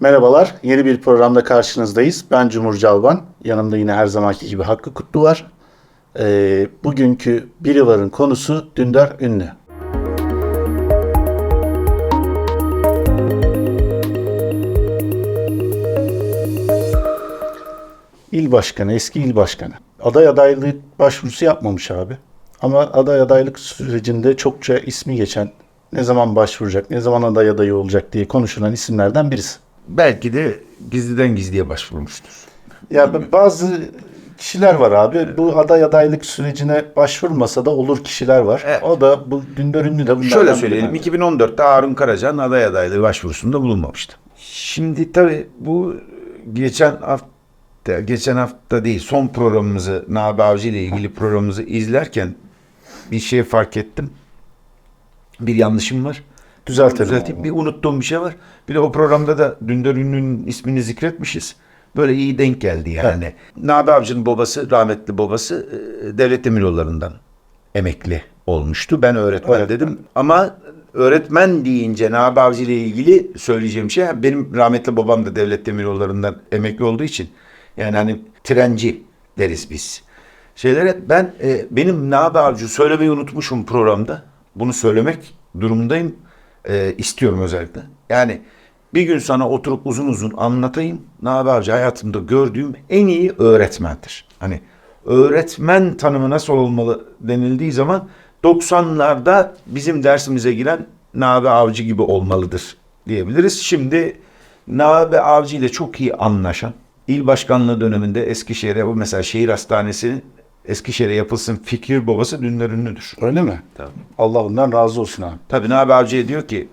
Merhabalar, yeni bir programda karşınızdayız. Ben Cumhur Calvan, yanımda yine her zamanki gibi Hakkı Kutlu var. Ee, bugünkü Biri Var'ın konusu Dündar Ünlü. İl başkanı, eski il başkanı. Aday adaylık başvurusu yapmamış abi. Ama aday adaylık sürecinde çokça ismi geçen, ne zaman başvuracak, ne zaman aday adayı olacak diye konuşulan isimlerden birisi. Belki de gizliden gizliye başvurmuştur. Ya bazı kişiler var abi. Bu aday adaylık sürecine başvurmasa da olur kişiler var. Evet. O da bu Dündar Ünlü de bunlardan Şöyle söyleyelim. bence. 2014'te Harun Karacan aday adaylığı başvurusunda bulunmamıştı. Şimdi tabii bu geçen hafta, geçen hafta değil son programımızı Nabi Avcı ile ilgili programımızı izlerken bir şey fark ettim. Bir yanlışım var. Düzeltelim. Düzelteyim. Bir unuttuğum bir şey var. Bir de o programda da Dündar Ünlü'nün ismini zikretmişiz. Böyle iyi denk geldi yani. Nabi Avcı'nın babası, rahmetli babası e, devlet demiryollarından emekli olmuştu. Ben öğretmen Öğretmen. dedim. Ama öğretmen deyince Nabi Avcı ile ilgili söyleyeceğim şey benim rahmetli babam da devlet demiryollarından emekli olduğu için yani hani trenci deriz biz. Şeylere ben e, benim Nabi Avcı söylemeyi unutmuşum programda. Bunu söylemek durumundayım. E, istiyorum özellikle. Yani bir gün sana oturup uzun uzun anlatayım. Nabi hayatımda gördüğüm en iyi öğretmendir. Hani öğretmen tanımı nasıl olmalı denildiği zaman 90'larda bizim dersimize giren Nabi Avcı gibi olmalıdır diyebiliriz. Şimdi Nabi Avcı ile çok iyi anlaşan, il başkanlığı döneminde Eskişehir'e bu mesela şehir hastanesi Eskişehir'e yapılsın fikir babası Dündar Ünlü'dür. Öyle mi? Tabii. Allah ondan razı olsun abi. Tabii Nabi Avcı'ya diyor ki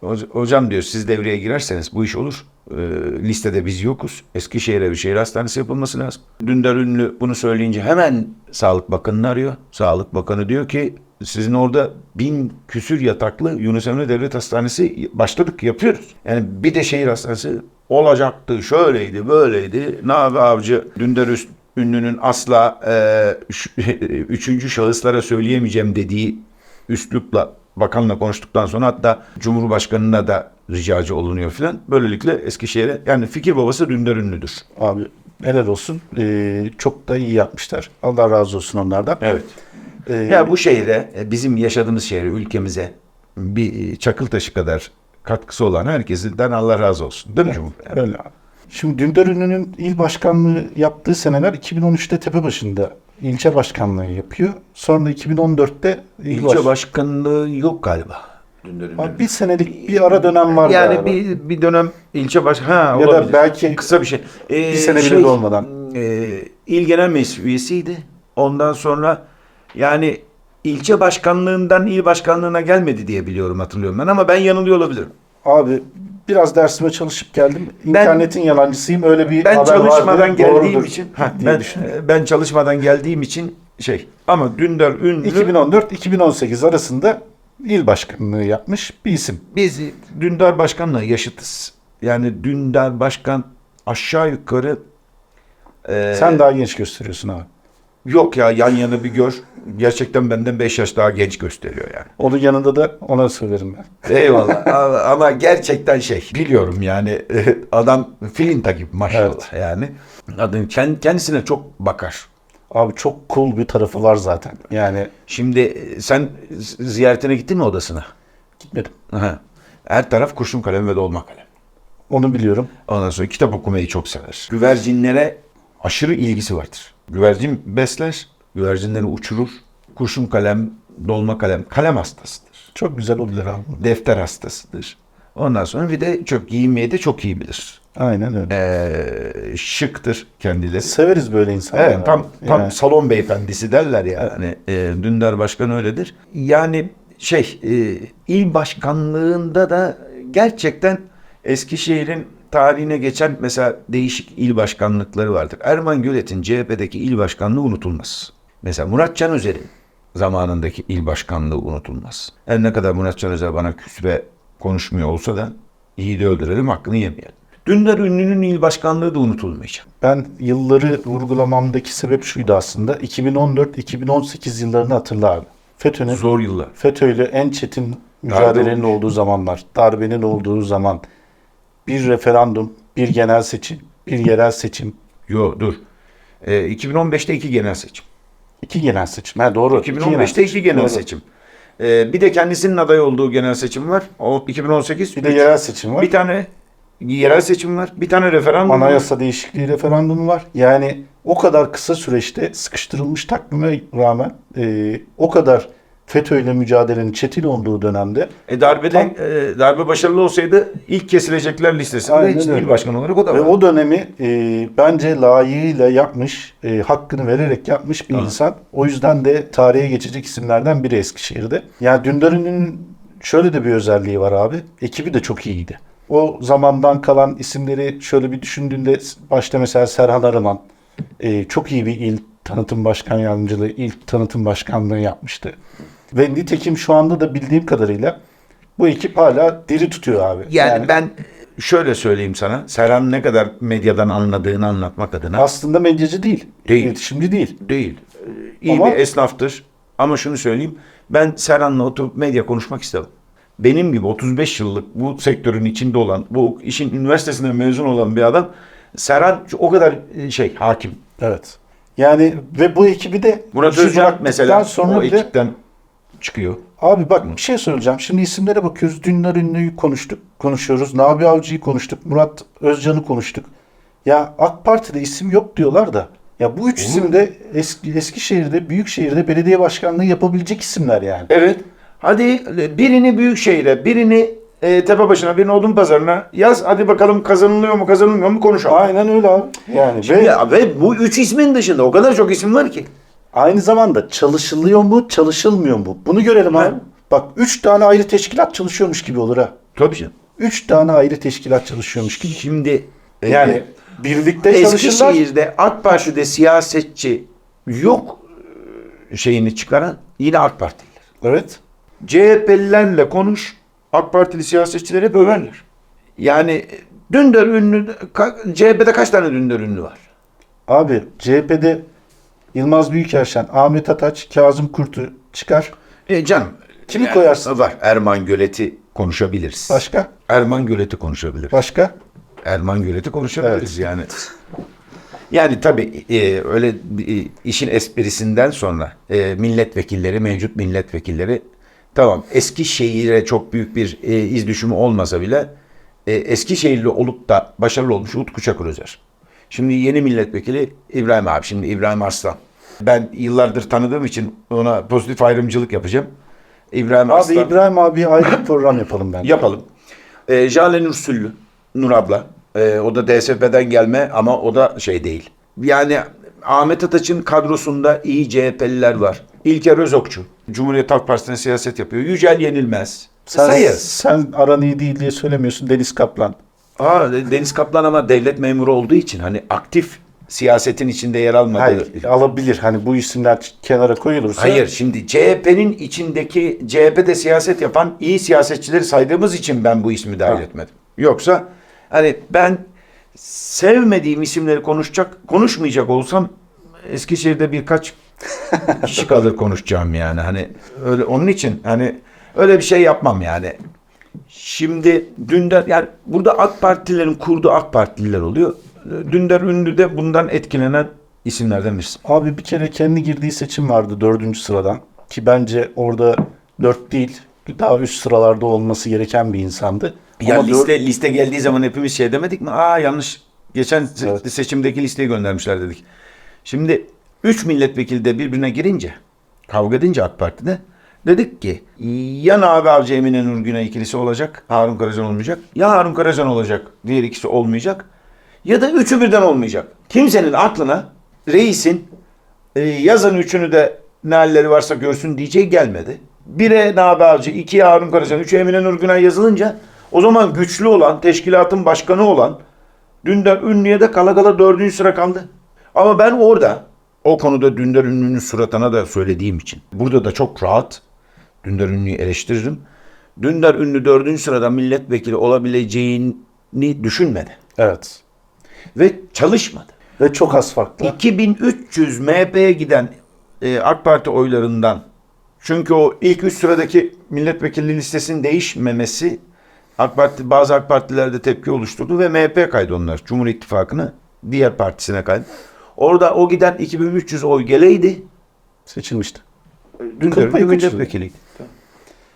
"Hoca- hocam diyor siz devreye girerseniz bu iş olur. Ee, listede biz yokuz. Eskişehir'e bir şehir hastanesi yapılması lazım. Dündar Ünlü bunu söyleyince hemen Sağlık Bakanı'nı arıyor. Sağlık Bakanı diyor ki sizin orada bin küsür yataklı Yunus Emre Devlet Hastanesi başladık yapıyoruz. Yani bir de şehir hastanesi olacaktı şöyleydi böyleydi. Nabi Avcı Dündar Üst- Ünlü'nün asla e, üçüncü şahıslara söyleyemeyeceğim dediği üslupla bakanla konuştuktan sonra hatta Cumhurbaşkanı'na da ricacı olunuyor filan. Böylelikle Eskişehir'e yani fikir babası Dündar Ünlü'dür. Abi helal olsun. Ee, çok da iyi yapmışlar. Allah razı olsun onlardan. Evet. Ee, Ya bu şehre, e, bizim yaşadığımız şehre, ülkemize bir çakıl taşı kadar katkısı olan herkesinden Allah razı olsun. Değil mi Cumhur? Öyle abi. Şimdi Dündar Ünlü'nün il başkanlığı yaptığı seneler 2013'te Tepebaşı'nda ilçe başkanlığı yapıyor. Sonra 2014'te il İlçe baş- başkanlığı yok galiba. Dündar Ünlü'nün. Bir senelik bir ara dönem var Yani galiba. bir, bir dönem ilçe baş ha Ya da olabilir. belki kısa bir şey. Ee, bir sene bile dolmadan. E, il genel meclis üyesiydi. Ondan sonra yani ilçe başkanlığından il başkanlığına gelmedi diye biliyorum hatırlıyorum ben ama ben yanılıyor olabilirim. Abi biraz dersime çalışıp geldim. Ben- İnternetin yalancısıyım. Öyle bir Ben haber çalışmadan vardı. geldiğim Doğrudur için ha, ben, ben çalışmadan geldiğim için şey ama Dündar Ünlü 2014-2018 arasında il başkanlığı yapmış bir isim. biz Dündar Başkan'la yaşıtız. Yani Dündar Başkan aşağı yukarı e, Sen daha genç gösteriyorsun abi. Yok ya yan yana bir gör. Gerçekten benden 5 yaş daha genç gösteriyor yani. Onun yanında da ona söylerim ben. Eyvallah. ama, gerçekten şey biliyorum yani adam filinta gibi maşallah yani. Adam kend- kendisine çok bakar. Abi çok cool bir tarafı var zaten. Yani Şimdi e, sen ziyaretine gittin mi odasına? gitmedim. Aha. Her taraf kurşun kalem ve dolma kalem. Onu biliyorum. Ondan sonra kitap okumayı çok sever. Güvercinlere aşırı ilgisi vardır. Güvercin besler, güvercinleri uçurur. Kurşun kalem, dolma kalem, kalem hastasıdır. Çok güzel oldular abi. defter hastasıdır. Ondan sonra bir de çok giyinmeyi de çok iyi bilir. Aynen öyle. Ee, şıktır kendileri. Severiz böyle insanları. Evet, tam tam Yani salon beyefendisi derler ya. Hani e, Dündar Başkan öyledir. Yani şey e, il başkanlığında da gerçekten Eskişehir'in tarihine geçen mesela değişik il başkanlıkları vardır. Erman Gölet'in CHP'deki il başkanlığı unutulmaz. Mesela Murat Can Özer'in zamanındaki il başkanlığı unutulmaz. Her ne kadar Murat Can Özer bana küs ve konuşmuyor olsa da iyi de öldürelim hakkını yemeyelim. Dündar Ünlü'nün il başkanlığı da unutulmayacak. ben yılları vurgulamamdaki sebep şuydu aslında. 2014-2018 yıllarını hatırla abi. FETÖ'nün Zor yıllar. FETÖ'yle en çetin mücadelenin olduğu zamanlar, darbenin olduğu zaman bir referandum, bir genel seçim, bir yerel seçim, Yo dur. Ee, 2015'te iki genel seçim. iki genel seçim. Ha doğru. iki 2015'te iki genel Doğru. seçim. Ee, bir de kendisinin aday olduğu genel seçim var. O 2018. Bir de yerel seçim var. Bir tane yerel seçim var. Bir tane referandum var. Anayasa değişikliği referandumu var. Yani o kadar kısa süreçte sıkıştırılmış takvime rağmen e, o kadar FETÖ mücadelenin çetin olduğu dönemde E darbede Tam- e, darbe başarılı olsaydı ilk kesilecekler listesinde hiç öyle. il başkanı olarak o da ve var. o dönemi e, bence layığıyla yapmış, e, hakkını vererek yapmış bir Aha. insan. O yüzden de tarihe geçecek isimlerden biri Eskişehir'de. Yani Dündar'ın şöyle de bir özelliği var abi. Ekibi de çok iyiydi. O zamandan kalan isimleri şöyle bir düşündüğünde başta mesela Serhan Arıman e, çok iyi bir il tanıtım başkan yardımcılığı, il tanıtım başkanlığı yapmıştı. Ve nitekim şu anda da bildiğim kadarıyla bu ekip hala diri tutuyor abi. Yani, ben şöyle söyleyeyim sana. Serhan ne kadar medyadan anladığını anlatmak adına aslında medyacı değil. Değil. İletişimci değil. değil. İyi Ama- bir esnaftır. Ama şunu söyleyeyim. Ben Serhan'la oturup medya konuşmak istemem. Benim gibi 35 yıllık bu sektörün içinde olan, bu işin üniversitesinden mezun olan bir adam Serhan o kadar e, şey hakim. Evet. Yani ve bu ekibi de Murat Özcan mesela sonra o ekipten çıkıyor. abi bak bir şey söyleyeceğim. Şimdi isimlere bakıyoruz. Dündar Ünlü'yü konuştuk. Konuşuyoruz. Nabi Avcı'yı konuştuk. Murat Özcan'ı konuştuk. Ya AK Parti'de isim yok diyorlar da ya bu üç isim de eski, Eskişehir'de, Büyükşehir'de belediye başkanlığı yapabilecek isimler yani. Evet. Hadi birini Büyükşehir'e, birini e, Tepebaşı'na, birini Odunpazarı'na yaz. Hadi bakalım kazanılıyor mu, kazanılmıyor mu konuşalım. Aynen öyle abi. Yani ve Ya, ve bu üç ismin dışında o kadar çok isim var ki. Aynı zamanda çalışılıyor mu, çalışılmıyor mu? Bunu görelim abi. Bak üç tane ayrı teşkilat çalışıyormuş gibi olur ha. Tabii canım. Üç tane ayrı teşkilat çalışıyormuş gibi. Şimdi e, Yani birlikte çalışırlar. Eskişehir'de AK Parti'de siyasetçi yok e, şeyini çıkaran yine AK Partililer. Evet. CHP'lilerle konuş, AK Partili siyasetçileri hep överler. Yani e, Dündar ünlü, CHP'de kaç tane Dündar ünlü var? Abi CHP'de Yılmaz Büyükerşen, Ahmet Ataç, Kazım Kurt'u çıkar. E canım. Kimi koyarsın? Var. Erman Gölet'i konuşabiliriz. Başka? Erman Gölet'i konuşabiliriz. Başka? Erman Gölet'i konuşabiliriz yani. Yani tabii e, öyle e, işin esprisinden sonra e, milletvekilleri, mevcut milletvekilleri tamam Eskişehir'e çok büyük bir e, iz düşümü olmasa bile e, Eskişehirli olup da başarılı olmuş Utku Çakır Özer. Şimdi yeni milletvekili İbrahim abi. Şimdi İbrahim Arslan. Ben yıllardır tanıdığım için ona pozitif ayrımcılık yapacağım. İbrahim Abi Arslan. İbrahim abi ayrı program yapalım ben. Yapalım. E, Jale Nursüllü, Nur abla. E, o da DSP'den gelme ama o da şey değil. Yani Ahmet Ataç'ın kadrosunda iyi CHP'liler var. İlker Özokçu. Cumhuriyet Halk Partisi'ne siyaset yapıyor. Yücel Yenilmez. Sen, Sayı. sen aran iyi değil diye söylemiyorsun Deniz Kaplan. Aa, Deniz Kaplan ama devlet memuru olduğu için hani aktif siyasetin içinde yer almadı. Hayır alabilir. Hani bu isimler kenara koyulursa. Hayır şimdi CHP'nin içindeki CHP'de siyaset yapan iyi siyasetçileri saydığımız için ben bu ismi dahil Ha. etmedim. Yoksa hani ben sevmediğim isimleri konuşacak, konuşmayacak olsam Eskişehir'de birkaç kişi kalır konuşacağım yani. Hani öyle onun için hani öyle bir şey yapmam yani. Şimdi Dündar yani burada AK Partilerin kurduğu AK Partililer oluyor. Dündar Ünlü de bundan etkilenen isimlerden birisi. Abi bir kere kendi girdiği seçim vardı dördüncü sıradan. Ki bence orada dört değil daha üst sıralarda olması gereken bir insandı. Ya Ama liste liste geldiği zaman hepimiz şey demedik mi? Aa yanlış. Geçen Evet. seçimdeki listeyi göndermişler dedik. Şimdi 3 milletvekili de birbirine girince, kavga edince AK Parti'de dedik ki ya Nabi Avcı Emine Nurgün'e ikilisi olacak, Harun Karacan olmayacak. Ya Harun Karacan olacak, diğer ikisi olmayacak. Ya da üçü birden olmayacak. Kimsenin aklına reisin e, yazın üçünü de ne varsa görsün diyeceği gelmedi. Bire Nabi Avcı, ikiye Harun Karacan, üçe Emine Nurgünay yazılınca o zaman güçlü olan, teşkilatın başkanı olan Dündar Ünlü'ye de kala kala dördüncü sıra kaldı. Ama ben orada o konuda Dündar Ünlü'nün suratına da söylediğim için burada da çok rahat Dündar Ünlü'yü eleştiririm. Dündar Ünlü dördüncü sırada milletvekili olabileceğini düşünmedi. Evet. Ve çalışmadı. Ve çok az farklı. 2300 MHP'ye giden e, AK Parti oylarından çünkü o ilk üç sıradaki milletvekili listesinin değişmemesi AK Parti bazı AK Partilerde tepki oluşturdu ve MHP kaydı onlar. Cumhur İttifakı'nı diğer partisine kaydı. Orada o giden 2300 oy geleydi. Seçilmişti. Dündar Ünlü milletvekiliydi.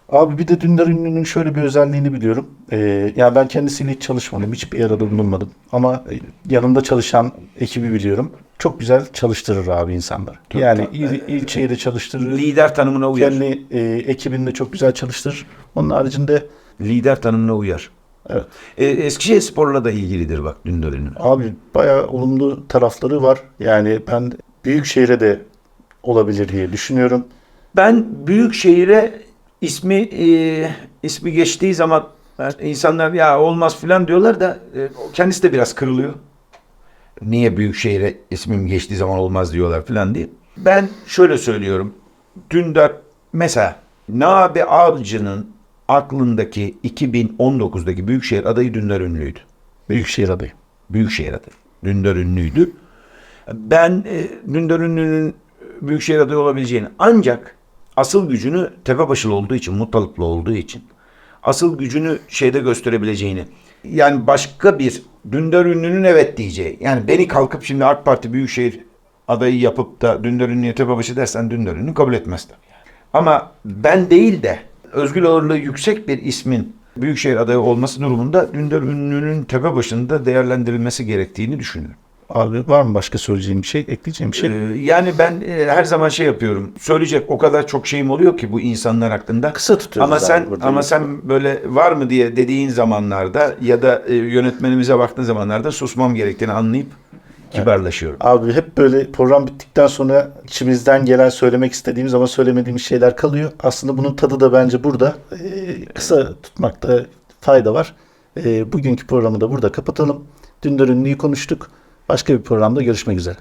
Abi bir de Dündar Ünlü'nün şöyle bir özelliğini biliyorum. Ee, ya ben kendisiyle hiç çalışmadım. Hiçbir arada bulunmadım. Ama e, yanında çalışan ekibi biliyorum. Çok güzel çalıştırır abi insanları. yani il, ilçeyi de çalıştırır. Lider tanımına uyar. Kendi e, ekibini de çok güzel çalıştırır. Onun haricinde Lider tanımına uyar. evet, E, Eskişehir Spor'la da ilgilidir bak Dündar Ünlü. abi bayağı olumlu tarafları var. Yani ben büyük şehre de olabilir diye düşünüyorum. Ben büyük şehire ismi e, ismi geçtiği zaman insanlar ya olmaz filan diyorlar da e, kendisi de biraz kırılıyor. Niye büyük şehire ismim geçtiği zaman olmaz diyorlar filan diye. Ben şöyle söylüyorum. Dündar mesela Nabi Avcı'nın aklındaki 2019'daki Büyükşehir adayı Dündar Ünlü'ydü. Büyükşehir adayı. Büyükşehir adayı. Dündar Ünlü'ydü. Ben e, Dündar Ünlü'nün Büyükşehir adayı olabileceğini ancak asıl gücünü Tepebaşılı olduğu için, Muttalipli olduğu için asıl gücünü şeyde gösterebileceğini yani başka bir Dündar Ünlü'nün evet diyeceği. Yani beni kalkıp şimdi AK Parti Büyükşehir adayı yapıp da Dündar Ünlü'ye Tepebaşı dersen Dündar Ünlü kabul etmez. Ama ben değil de özgür ağırlığı yüksek bir ismin Büyükşehir adayı olması durumunda Dündar Ünlü'nün tepe başında değerlendirilmesi gerektiğini düşünüyorum. Abi var mı başka söyleyeceğim bir şey, ekleyeceğim bir şey? Ee, yani ben e, her zaman şey yapıyorum. Söyleyecek o kadar çok şeyim oluyor ki bu insanlar hakkında. Kısa tutuyoruz Ama sen burada. ama sen böyle var mı diye dediğin zamanlarda ya da e, yönetmenimize baktığın zamanlarda susmam gerektiğini anlayıp kibarlaşıyorum. Abi hep böyle program bittikten sonra içimizden gelen söylemek istediğimiz ama söylemediğimiz şeyler kalıyor. Aslında bunun tadı da bence burada. Ee, kısa tutmakta fayda var. Ee, bugünkü programı da burada kapatalım. Dündar Ünlü'yü konuştuk. Başka bir programda görüşmek üzere.